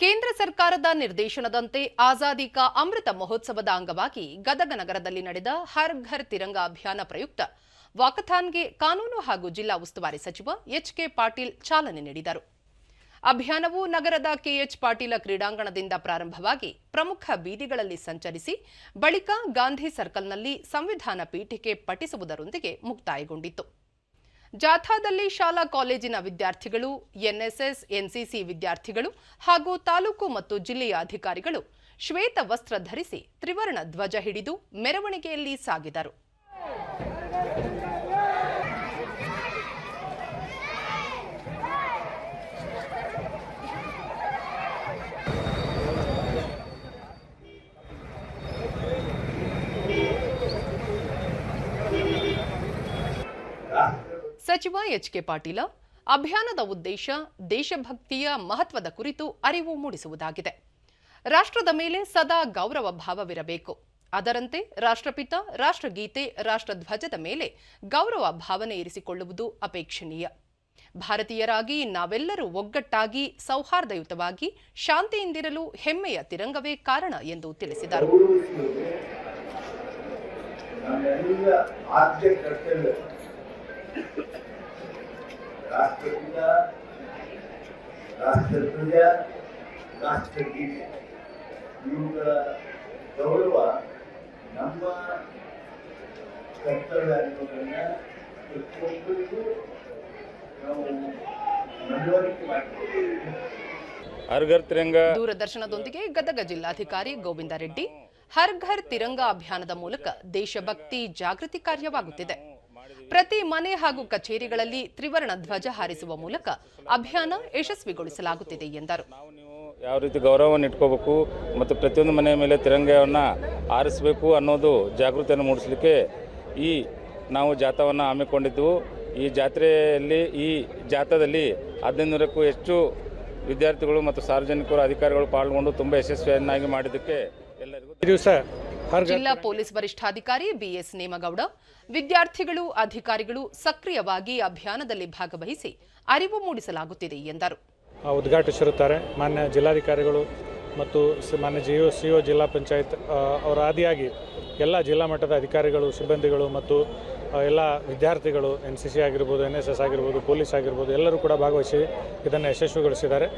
ಕೇಂದ್ರ ಸರ್ಕಾರದ ನಿರ್ದೇಶನದಂತೆ ಆಜಾದಿ ಕಾ ಅಮೃತ ಮಹೋತ್ಸವದ ಅಂಗವಾಗಿ ಗದಗ ನಗರದಲ್ಲಿ ನಡೆದ ಹರ್ ಘರ್ ತಿರಂಗ ಅಭಿಯಾನ ಪ್ರಯುಕ್ತ ವಾಕಥಾನ್ಗೆ ಕಾನೂನು ಹಾಗೂ ಜಿಲ್ಲಾ ಉಸ್ತುವಾರಿ ಸಚಿವ ಎಚ್ಕೆ ಪಾಟೀಲ್ ಚಾಲನೆ ನೀಡಿದರು. ಅಭಿಯಾನವು ನಗರದ ಕೆಎಚ್ ಪಾಟೀಲ ಕ್ರೀಡಾಂಗಣದಿಂದ ಪ್ರಾರಂಭವಾಗಿ ಪ್ರಮುಖ ಬೀದಿಗಳಲ್ಲಿ ಸಂಚರಿಸಿ ಬಳಿಕ ಗಾಂಧಿ ಸರ್ಕಲ್ನಲ್ಲಿ ಸಂವಿಧಾನ ಪೀಠಿಕೆ ಪಠಿಸುವುದರೊಂದಿಗೆ ಮುಕ್ತಾಯಗೊಂಡಿತು ಜಾಥಾದಲ್ಲಿ ಶಾಲಾ ಕಾಲೇಜಿನ ವಿದ್ಯಾರ್ಥಿಗಳು, ಎನ್ಎಸ್ಎಸ್, ಎನ್ಸಿಸಿ ವಿದ್ಯಾರ್ಥಿಗಳು ಹಾಗೂ ತಾಲೂಕು ಮತ್ತು ಜಿಲ್ಲೆಯ ಅಧಿಕಾರಿಗಳು ಶ್ವೇತ ವಸ್ತ್ರ ಧರಿಸಿ ತ್ರಿವರ್ಣ ಧ್ವಜ ಹಿಡಿದು ಮೆರವಣಿಗೆಯಲ್ಲಿ ಸಾಗಿದರು. ಸಚಿವ ಎಚ್ಕೆ ಪಾಟೀಲ, ಅಭಿಯಾನದ ಉದ್ದೇಶ ದೇಶಭಕ್ತಿಯ ಮಹತ್ವದ ಕುರಿತು ಅರಿವು ಮೂಡಿಸುವುದಾಗಿದೆ. ರಾಷ್ಟ್ರದ ಮೇಲೆ ಸದಾ ಗೌರವ ಭಾವವಿರಬೇಕು. ಅದರಂತೆ ರಾಷ್ಟ್ರಪಿತ, ರಾಷ್ಟ್ರಗೀತೆ, ರಾಷ್ಟ್ರಧ್ವಜದ ಮೇಲೆ ಗೌರವ ಭಾವನೆ ಇರಿಸಿಕೊಳ್ಳುವುದು ಅಪೇಕ್ಷಣೀಯ. ಭಾರತೀಯರಾಗಿ ನಾವೆಲ್ಲರೂ ಒಗ್ಗಟ್ಟಾಗಿ, ಸೌಹಾರ್ದಯುತವಾಗಿ, ಶಾಂತಿಯಿಂದಿರಲು ಹೆಮ್ಮೆಯ ತಿರಂಗವೇ ಕಾರಣ ಎಂದು ತಿಳಿಸಿದರು. ರಾಷ್ಟ್ರಪಿತ ರಾಷ್ಟ್ರಧ್ವಜ ರಾಷ್ಟ್ರಗೀತೆ. ಇವುಗಳ ಗೌರವ ನಮ್ಮ ಕರ್ತವ್ಯ ಅನ್ನೋದನ್ನು ಪ್ರತಿಯೊಬ್ಬರಿಗೂ ನಾವು ಮನವರಿಕೆ ಮಾಡಿಕೊಡ್ತೀವಿ ಹರ್ಘರ್ ತಿರಂಗ. ದೂರದರ್ಶನದೊಂದಿಗೆ ಗದಗ ಜಿಲ್ಲಾಧಿಕಾರಿ ಗೋವಿಂದ ರೆಡ್ಡಿ. ಹರ್ಘರ್ ತಿರಂಗ ಅಭಿಯಾನದ ಮೂಲಕ ದೇಶಭಕ್ತಿ ಜಾಗೃತಿ ಕಾರ್ಯವಾಗುತ್ತಿದೆ. ಪ್ರತಿ ಮನೆ ಹಾಗೂ ಕಚೇರಿಗಳಲ್ಲಿ ತ್ರಿವರ್ಣ ಧ್ವಜ ಹಾರಿಸುವ ಮೂಲಕ ಅಭಿಯಾನ ಯಶಸ್ವಿಗೊಳಿಸಲಾಗುತ್ತಿದೆ ಎಂದರು. ನಾವು ನೀವು ಯಾವ ರೀತಿ ಗೌರವವನ್ನು ಇಟ್ಕೋಬೇಕು ಮತ್ತು ಪ್ರತಿಯೊಂದು ಮನೆಯ ಮೇಲೆ ತಿರಂಗವನ್ನು ಆರಿಸಬೇಕು ಅನ್ನೋದು ಜಾಗೃತಿಯನ್ನು ಮೂಡಿಸಲಿಕ್ಕೆ ಈ ನಾವು ಜಾಥಾವನ್ನು ಹಮ್ಮಿಕೊಂಡಿದ್ದೆವು. ಈ ಜಾತ್ರೆಯಲ್ಲಿ ಈ ಜಾಥಾದಲ್ಲಿ ಹದಿನೈದುನೂರಕ್ಕೂ ಹೆಚ್ಚು ವಿದ್ಯಾರ್ಥಿಗಳು ಮತ್ತು ಸಾರ್ವಜನಿಕರು ಅಧಿಕಾರಿಗಳು ಪಾಲ್ಗೊಂಡು ತುಂಬ ಯಶಸ್ವಿಯನ್ನಾಗಿ ಮಾಡಿದ್ದಕ್ಕೆ ಎಲ್ಲರಿಗೂ ಈ ದಿವಸ ಜಿಲ್ಲಾ ಪೊಲೀಸ್ ವರಿಷ್ಠಾಧಿಕಾರಿ ಬಿಎಸ್ ನೇಮಗೌಡ ವಿದ್ಯಾರ್ಥಿಗಳು ಅಧಿಕಾರಿಗಳು ಸಕ್ರಿಯವಾಗಿ ಅಭಿಯಾನದಲ್ಲಿ ಭಾಗವಹಿಸಿ ಅರಿವು ಮೂಡಿಸಲಾಗುತ್ತಿದೆ ಎಂದರು. ಉದ್ಘಾಟಿಸಿರುತ್ತಾರೆ ಮಾನ್ಯ ಜಿಲ್ಲಾಧಿಕಾರಿಗಳು ಮತ್ತು ಮಾನ್ಯ ಜಿ ಸಿ ಒ ಜಿಲ್ಲಾ ಪಂಚಾಯತ್ ಅವರ ಆದಿಯಾಗಿ ಎಲ್ಲ ಜಿಲ್ಲಾ ಮಟ್ಟದ ಅಧಿಕಾರಿಗಳು ಸಿಬ್ಬಂದಿಗಳು ಮತ್ತು ಎಲ್ಲ ವಿದ್ಯಾರ್ಥಿಗಳು ಎನ್ ಸಿ ಸಿ ಆಗಿರ್ಬೋದು ಎನ್ ಎಸ್ ಎಸ್ ಆಗಿರ್ಬೋದು ಪೊಲೀಸ್ ಆಗಿರ್ಬೋದು ಎಲ್ಲರೂ ಕೂಡ ಭಾಗವಹಿಸಿ ಇದನ್ನು ಯಶಸ್ವಿಗೊಳಿಸಿದ್ದಾರೆ.